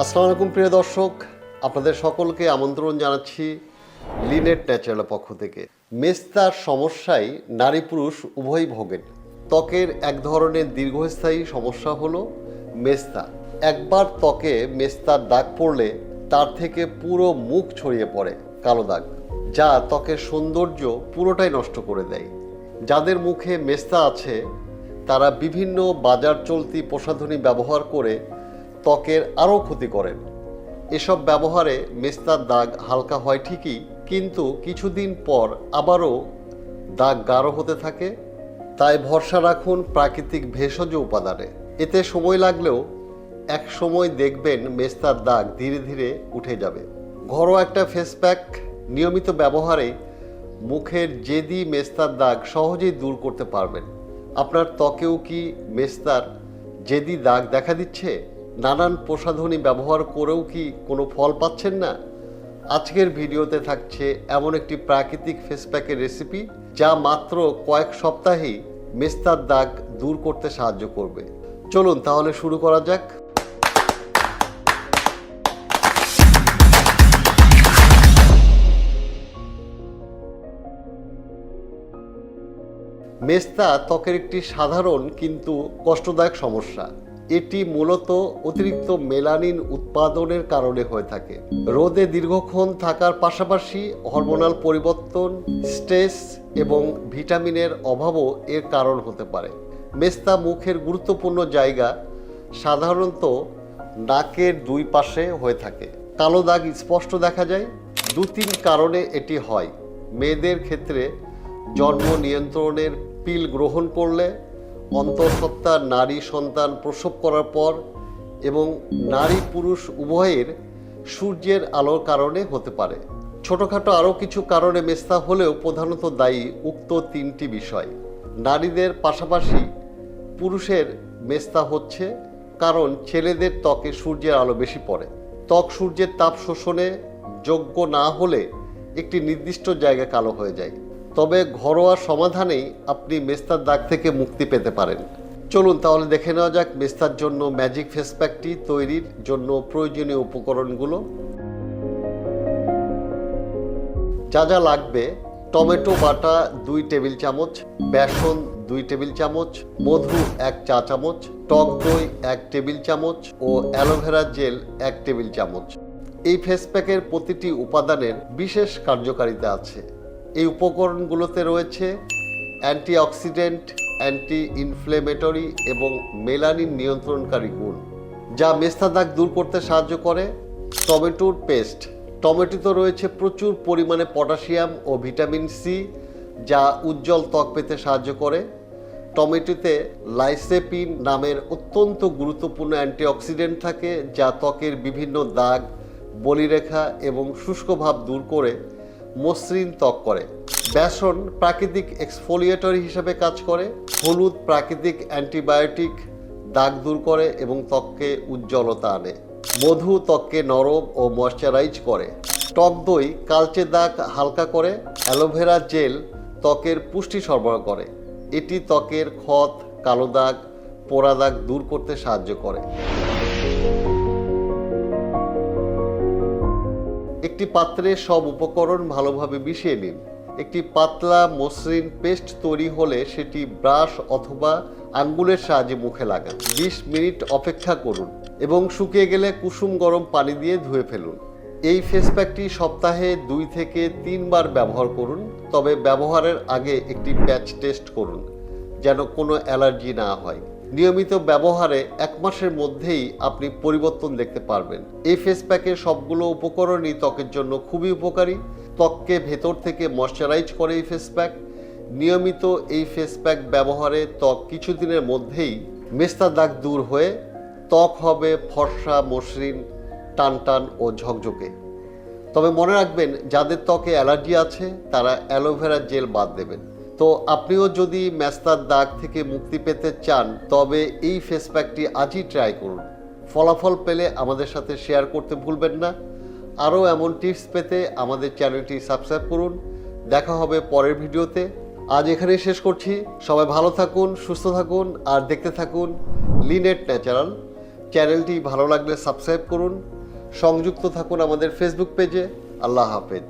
আসসালামু আলাইকুম, প্রিয় দর্শক। আপনাদের সকলকে আমন্ত্রণ জানাচ্ছি লিনেট ন্যাচারাল পক্ষ থেকে। মেস্তার সমস্যায় নারী পুরুষ উভয়ই ভোগেন। ত্বকের এক ধরনের দীর্ঘস্থায়ী সমস্যা হলো মেস্তা। একবার ত্বকে মেস্তার দাগ পড়লে তার থেকে পুরো মুখ ছড়িয়ে পড়ে কালো দাগ, যা ত্বকের সৌন্দর্য পুরোটাই নষ্ট করে দেয়। যাদের মুখে মেস্তা আছে, তারা বিভিন্ন বাজার চলতি প্রসাধনী ব্যবহার করে ত্বকের আরও ক্ষতি করেন। এসব ব্যবহারে মেস্তার দাগ হালকা হয় ঠিকই, কিন্তু কিছুদিন পর আবারও দাগ গাঢ় হতে থাকে। তাই ভরসা রাখুন প্রাকৃতিক ভেষজ উপাদানে। এতে সময় লাগলেও এক সময় দেখবেন মেস্তার দাগ ধীরে ধীরে উঠে যাবে। ঘরোয়া একটা ফেস প্যাক নিয়মিত ব্যবহারে মুখের জেদি মেস্তার দাগ সহজেই দূর করতে পারবেন। আপনার ত্বকেও কি মেস্তার জেদি দাগ দেখা দিচ্ছে? নানান প্রসাধনী ব্যবহার করেও কি কোনো ফল পাচ্ছেন না? আজকের ভিডিওতে থাকছে এমন একটি প্রাকৃতিক ফেস প্যাকের রেসিপি যা মাত্র কয়েক সপ্তাহেই মেস্তার দাগ দূর করতে সাহায্য করবে। চলুন তাহলে শুরু করা যাক। মেস্তা ত্বকের একটি সাধারণ কিন্তু কষ্টদায়ক সমস্যা। এটি মূলত অতিরিক্ত মেলানিন উৎপাদনের কারণে হয়ে থাকে। রোদে দীর্ঘক্ষণ থাকার পাশাপাশি হরমোনাল পরিবর্তন, স্ট্রেস এবং ভিটামিনের অভাবও এর কারণ হতে পারে। মেস্তা মুখের গুরুত্বপূর্ণ জায়গা সাধারণত নাকের দুই পাশে হয়ে থাকে। কালো দাগ স্পষ্ট দেখা যায়। দু তিন কারণে এটি হয়। মেয়েদের ক্ষেত্রে জন্ম নিয়ন্ত্রণের পিল গ্রহণ করলে অন্তঃসত্ত্বা নারী সন্তান প্রসব করার পর এবং নারী পুরুষ উভয়ের সূর্যের আলোর কারণে হতে পারে। ছোটোখাটো আরও কিছু কারণে মেস্তা হলেও প্রধানত দায়ী উক্ত তিনটি বিষয়। নারীদের পাশাপাশি পুরুষের মেস্তা হচ্ছে কারণ ছেলেদের ত্বকে সূর্যের আলো বেশি পড়ে। ত্বক সূর্যের তাপ শোষণে যোগ্য না হলে একটি নির্দিষ্ট জায়গা কালো হয়ে যায়। তবে ঘরোয়া সমাধানেই আপনি মেস্তার দাগ থেকে মুক্তি পেতে পারেন। চলুন তাহলে দেখে নেওয়া যাক মেস্তার জন্য ম্যাজিক ফেস প্যাকটি তৈরির জন্য প্রয়োজনীয় উপকরণগুলো। যা যা লাগবে, টমেটো, বাটা দুই টেবিল চামচ, বেসন দুই টেবিল চামচ, মধু এক চা চামচ, টক দই এক টেবিল চামচ ও অ্যালোভেরা জেল এক টেবিল চামচ। এই ফেস প্যাকের প্রতিটি উপাদানের বিশেষ কার্যকারিতা আছে। এই উপকরণগুলোতে রয়েছে অ্যান্টিঅক্সিডেন্ট অ্যান্টি ইনফ্লেমেটরি এবং মেলানিন নিয়ন্ত্রণকারী গুণ, যা মেস্তা দাগ দূর করতে সাহায্য করে। টমেটোর পেস্ট, টমেটোতে রয়েছে প্রচুর পরিমাণে পটাশিয়াম ও ভিটামিন সি, যা উজ্জ্বল ত্বক পেতে সাহায্য করে। টমেটোতে লাইসেপিন নামের অত্যন্ত গুরুত্বপূর্ণ অ্যান্টিঅক্সিডেন্ট থাকে, যা ত্বকের বিভিন্ন দাগ, বলিরেখা এবং শুষ্ক ভাব দূর করে মসৃণ ত্বক করে। বেসন প্রাকৃতিক এক্সফোলিয়েটর হিসেবে কাজ করে, হলুদ প্রাকৃতিক অ্যান্টিবায়োটিক দাগ দূর করে এবং ত্বককে উজ্জ্বলতা আনে। মধু ত্বককে নরম ও ময়শ্চারাইজ করে। টক দই, কালচে দাগ হালকা করে, অ্যালোভেরা জেল ত্বকের পুষ্টি সরবরাহ করে। এটি ত্বকের ক্ষত, কালো দাগ, পোড়া দাগ দূর করতে সাহায্য করে। একটি পাত্রে সব উপকরণ ভালোভাবে মিশিয়ে নিন। একটি পাতলা মসৃণ পেস্ট তৈরি হলে সেটি ব্রাশ অথবা আঙ্গুলের সাহায্যে মুখে লাগান। বিশ মিনিট অপেক্ষা করুন এবং শুকিয়ে গেলে কুসুম গরম পানি দিয়ে ধুয়ে ফেলুন। এই ফেস প্যাকটি সপ্তাহে দুই থেকে তিনবার ব্যবহার করুন, তবে ব্যবহারের আগে একটি প্যাচ টেস্ট করুন, যেন কোনো অ্যালার্জি না হয়। নিয়মিত ব্যবহারে এক মাসের মধ্যেই আপনি পরিবর্তন দেখতে পারবেন। এই ফেস প্যাকের সবগুলো উপকরণই ত্বকের জন্য খুবই উপকারী। ত্বককে ভেতর থেকে ময়শ্চারাইজ করে এই ফেস প্যাক নিয়মিত এই ফেস প্যাক ব্যবহারে ত্বক কিছুদিনের মধ্যেই মেস্তা দাগ দূর হয়ে ত্বক হবে ফর্সা, মসৃণ টান টান ও ঝকঝকে। তবে মনে রাখবেন, যাদের ত্বকে অ্যালার্জি আছে, তারা অ্যালোভেরা জেল বাদ দেবেন। তো আপনিও যদি মেস্তার দাগ থেকে মুক্তি পেতে চান, তবে এই ফেস প্যাকটি আজই ট্রাই করুন। ফলাফল পেলে আমাদের সাথে শেয়ার করতে ভুলবেন না। আরও এমন টিপস পেতে আমাদের চ্যানেলটি সাবস্ক্রাইব করুন। দেখা হবে পরের ভিডিওতে। আজ এখানেই শেষ করছি। সবাই ভালো থাকুন, সুস্থ থাকুন, আর দেখতে থাকুন লিনেট ন্যাচারাল চ্যানেলটি ভালো লাগলে সাবস্ক্রাইব করুন। সংযুক্ত থাকুন আমাদের ফেসবুক পেজে আল্লাহ হাফেজ।